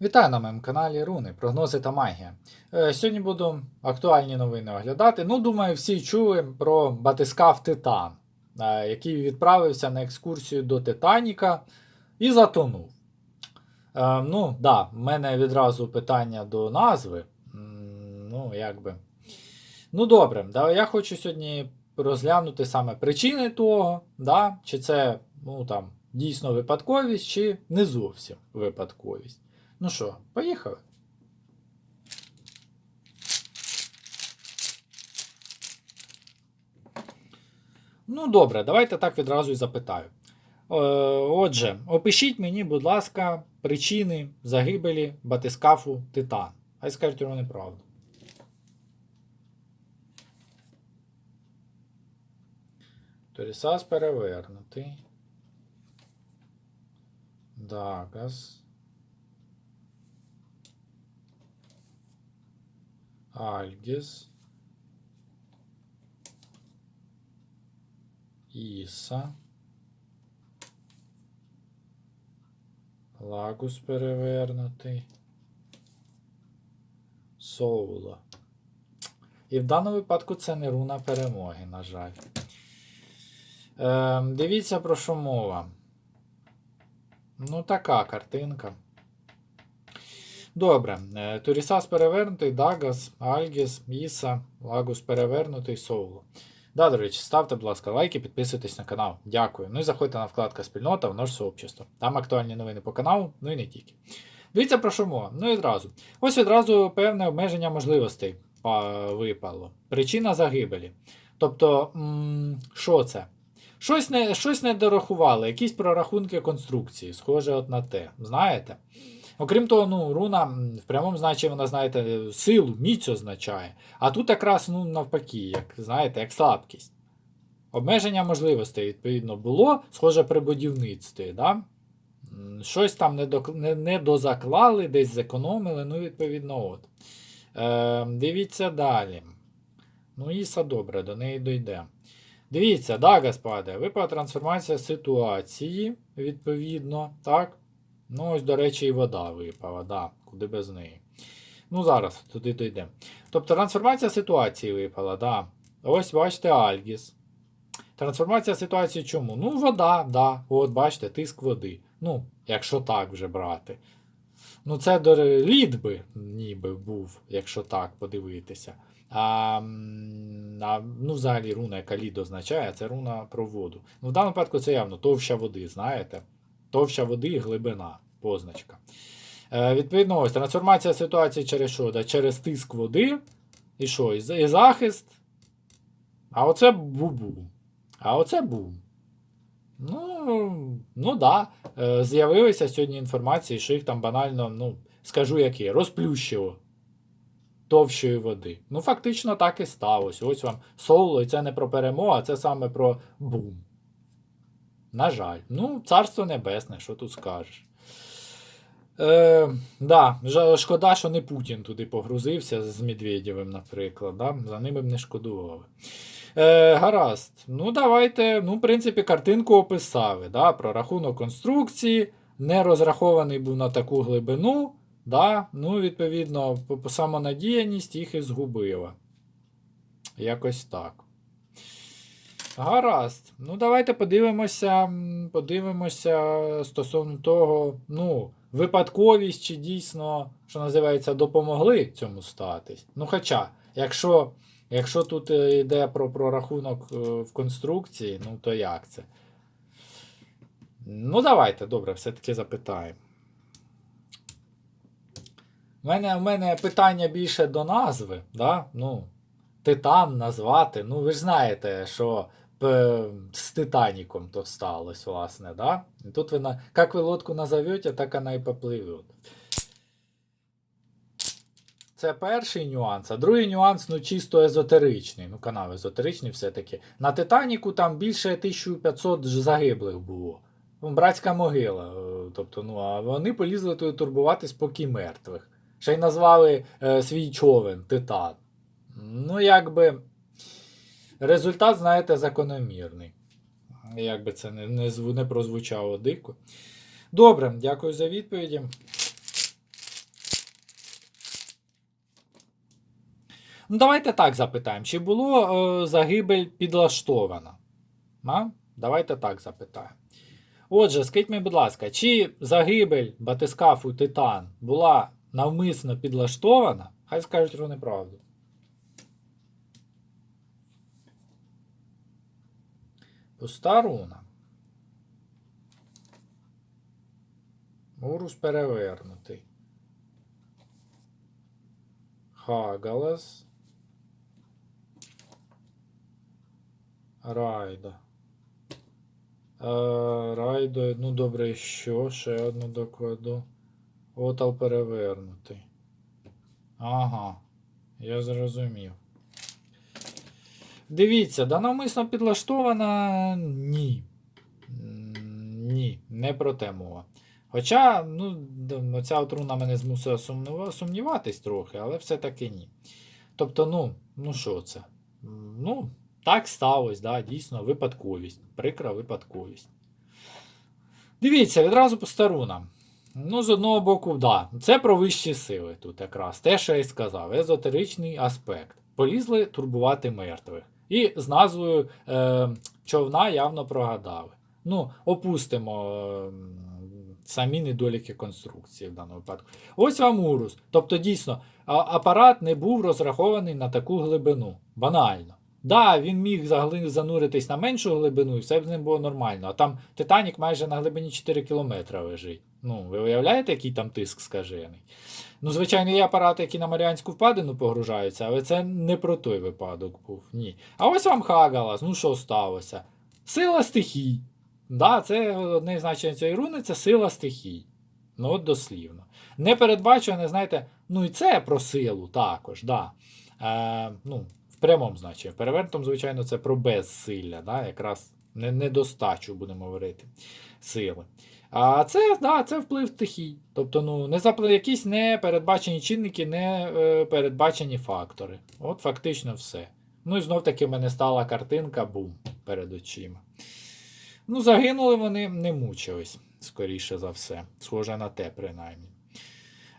Вітаю на моєму каналі Руни, прогнози та магія. Е, Сьогодні буду актуальні новини оглядати. Ну, думаю, всі чули про батискаф Титан, е, який відправився на екскурсію до Титаніка і затонув. Е, Ну, да, в мене відразу питання до назви. Ну, якби. Ну, добре, да, я хочу сьогодні розглянути саме причини того, да, чи це ну, там, дійсно випадковість, чи не зовсім випадковість. Ну що, поїхали? Ну, добре, давайте так відразу і запитаю. Е, Отже, опишіть мені, будь ласка, причини загибелі батискафу Титан. Хай скажуть вони правду. Торісас перевернутий. Дагас. Альгіс. Іса. Лагус перевернутий. Соула. І в даному випадку це не руна перемоги, на жаль. Е, дивіться про що мова. Ну, така картинка. Добре. Е, Турісас перевернутий, Дагас, Альгіс, Іса, Лагус перевернутий, Соуло. Да, до речі, ставте, будь ласка, лайки, підписуйтесь на канал. Дякую. Ну і заходьте на вкладка спільнота в наш сообщество. Там актуальні новини по каналу, ну і не тільки. Дивіться про що мова. Ну і одразу. Ось одразу певне обмеження можливостей випало. Причина загибелі. Тобто, що це? Щось не, щось не дорахували, якісь прорахунки конструкції, схоже от на те. Знаєте? Окрім того, ну, руна в прямому значенні, вона, знаєте, силу, міць означає. А тут якраз ну, навпаки, як знаєте, як слабкість. Обмеження можливостей, відповідно, було, схоже при будівництві. Да? Щось там не, док- не, не дозаклали, десь зекономили, ну, відповідно, от. Е, дивіться далі. Ну, Іса добре, до неї дійде. Дивіться, да, господи, випала трансформація ситуації, відповідно, так? Ну, ось, до речі, і вода випала, да, куди без неї. Ну, зараз туди дійдемо. Тобто трансформація ситуації випала, да. Ось, бачите, Альгіс. Трансформація ситуації чому? Ну, вода, да. От, бачите, тиск води. Ну, якщо так вже брати. Ну, це до лід би ніби був, якщо так подивитися. А, а, ну, взагалі, руна, яка лід означає, це руна про воду. Ну, в даному випадку це явно товща води, знаєте? Товща води і глибина, позначка. Е, відповідно, ось трансформація ситуації через що? Да? Через тиск води. І що? І, захист. А оце бу-бу. А оце бум. Ну, ну да. Е, з'явилися сьогодні інформації, що їх там банально, ну, скажу які, розплющило товщої води. Ну, фактично так і сталося. Ось вам соло, і це не про перемогу, а це саме про бум. На жаль. Ну, царство небесне, що тут скажеш. Е, да, шкода, що не Путін туди погрузився з Медведєвим, наприклад. Да? За ними б не шкодували. Е, гаразд. Ну, давайте. Ну, в принципі, картинку описали. Да? Про рахунок конструкції. Не розрахований був на таку глибину. Да? Ну, відповідно, по- по самонадіяність їх і згубила. Якось так. Гаразд. Ну, давайте подивимося, подивимося стосовно того, ну, випадковість чи дійсно, що називається, допомогли цьому статись. Ну, хоча, якщо, якщо тут е, йде про прорахунок е, в конструкції, ну то як це? Ну, давайте, добре, все-таки запитаємо. У мене, у мене питання більше до назви, да? ну, Титан назвати. Ну, ви ж знаєте, що з Титаніком то сталося, власне, да? І тут ви на, як ви лодку назовете, так вона і попливе. Це перший нюанс, а другий нюанс, ну, чисто езотеричний. Ну, канал езотеричний все-таки. На Титаніку там більше 1500 загиблих було. Братська могила. е, Тобто, ну, а вони полізли туди турбуватись поки мертвих. Ще й назвали е, свій човен Титан. Ну, якби результат, знаєте, закономірний. Якби це не, не, не прозвучало дико. Добре, дякую за відповіді. Ну, Давайте так запитаємо. Чи було е, загибель підлаштована? А? Давайте так запитаємо. Отже, скажіть мені, будь ласка, чи загибель батискафу Титан була навмисно підлаштована? Хай скажуть про неправду. Пуста руна. Урус перевернутий. Хагалас. Райда. Е, Райдо, ну добре, що? Ще одну докладу. Отал перевернутий. Ага, я зрозумів. Дивіться, да навмисно підлаштована ні. Ні, не про те мова. Хоча, ну, ця отруна мене змусила сумніватись трохи, але все-таки ні. Тобто, ну, ну що це? Ну, так сталося, да, дійсно, випадковість. Прикра випадковість. Дивіться, відразу по старунам. Ну, з одного боку, да. Це про вищі сили тут якраз. Те, що я й сказав, езотеричний аспект. Полізли турбувати мертвих. І з назвою е, човна явно прогадали. Ну, опустимо е, самі недоліки конструкції в даному випадку. Ось вам урус. Тобто, дійсно, апарат не був розрахований на таку глибину. Банально. Да, він міг загли- зануритись на меншу глибину, і все б з ним було нормально. А там Титанік майже на глибині 4 кілометра лежить. Ну, ви уявляєте, який там тиск скажений? Ну, звичайно, є апарати, які на Маріанську впадину погружаються, але це не про той випадок був. Ні. А ось вам Хагалас, ну що сталося? Сила стихій. Да, це одне значення цієї руни це сила стихій. Ну, от дослівно. Непередбачуване, знаєте, ну і це про силу також, да. Е, ну, в прямому значенні. В перевернутому, звичайно, це про безсилля, да, якраз недостачу, будемо говорити, сили. А це, да, це вплив стихій. Тобто, ну, не запл... якісь непередбачені чинники, не е, передбачені фактори. От фактично все. Ну і знов таки в мене стала картинка бум перед очима. Ну, загинули вони, не мучились, скоріше за все. Схоже на те, принаймні.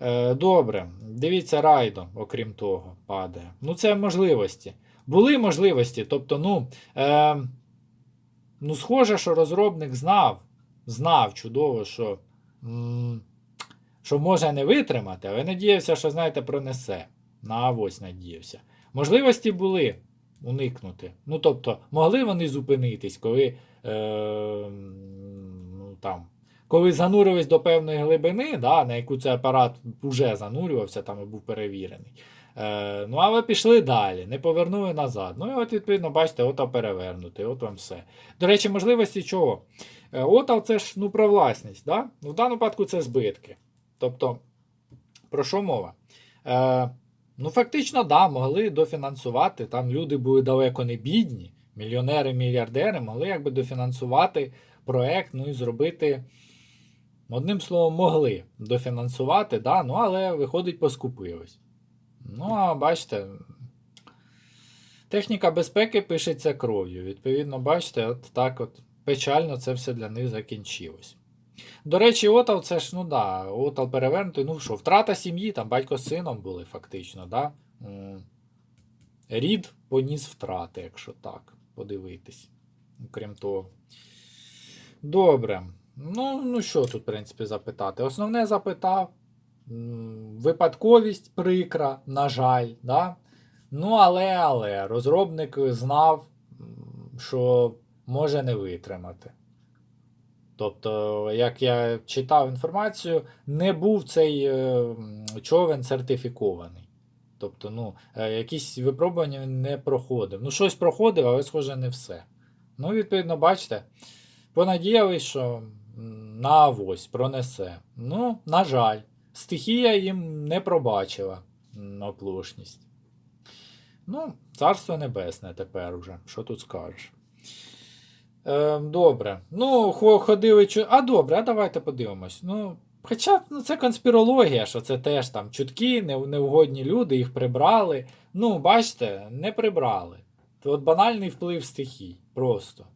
Е, добре, дивіться, райдо, окрім того, падає. Ну, це можливості. Були можливості. Тобто, ну, е, ну, схоже, що розробник знав, знав чудово, що, що може не витримати, але надіявся, що, знаєте, пронесе. На авось надіявся. Можливості були уникнути. Ну, тобто, могли вони зупинитись, коли, е, ну, там, коли занурились до певної глибини, да, на яку цей апарат вже занурювався там і був перевірений. Е, ну, але пішли далі, не повернули назад. Ну і от, відповідно, бачите, ото перевернути, от вам все. До речі, можливості чого? Е, Отал це ж ну, про власність. Да? Ну, в даному випадку це збитки. Тобто, про що мова? Е, ну, фактично, да, могли дофінансувати. Там люди були далеко не бідні, мільйонери, мільярдери могли якби дофінансувати проект, ну і зробити. Одним словом, могли дофінансувати, да, ну, але виходить, поскупились. Ну, а бачите, техніка безпеки пишеться кров'ю. Відповідно, бачите, от так от печально це все для них закінчилось. До речі, Отал це ж, ну да, Отал перевернутий, ну що, втрата сім'ї, там батько з сином були фактично, да? Рід поніс втрати, якщо так, подивитись. Крім того. Добре. Ну, ну що тут, в принципі, запитати? Основне запитав. Випадковість прикра, на жаль, да? Ну, але, але, розробник знав, що може не витримати. Тобто, як я читав інформацію, не був цей е, човен сертифікований. Тобто, ну, е, якісь випробування не проходив. Ну, щось проходив, але, схоже, не все. Ну, відповідно, бачите, понадіялись, що на авось пронесе. Ну, на жаль, стихія їм не пробачила оплошність. Ну, царство небесне тепер уже. Що тут скажеш? Е, добре. Ну, ходили. А добре, а давайте подивимось. Ну, хоча ну, це конспірологія, що це теж там чутки, не- неугодні люди, їх прибрали. Ну, бачите, не прибрали. От банальний вплив стихій. Просто.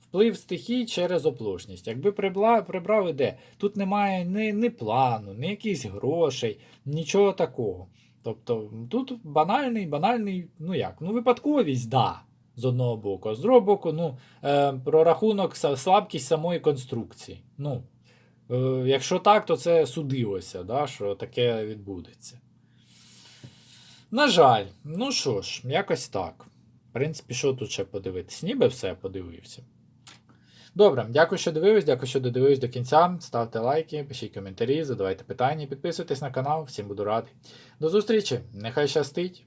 Вплив стихій через оплошність. Якби прибла, прибрали де? Тут немає ні, ні плану, ні якихось грошей, нічого такого. Тобто тут банальний, банальний, ну як, ну випадковість, да, з одного боку, а з другого боку, ну, е, прорахунок, слабкість самої конструкції. Ну, е, якщо так, то це судилося, да, що таке відбудеться. На жаль, ну що ж, якось так. В принципі, що тут ще подивитись? Ніби все подивився. Добре, дякую, що дивились, дякую, що додивились до кінця. Ставте лайки, пишіть коментарі, задавайте питання, підписуйтесь на канал, всім буду радий. До зустрічі! Нехай щастить!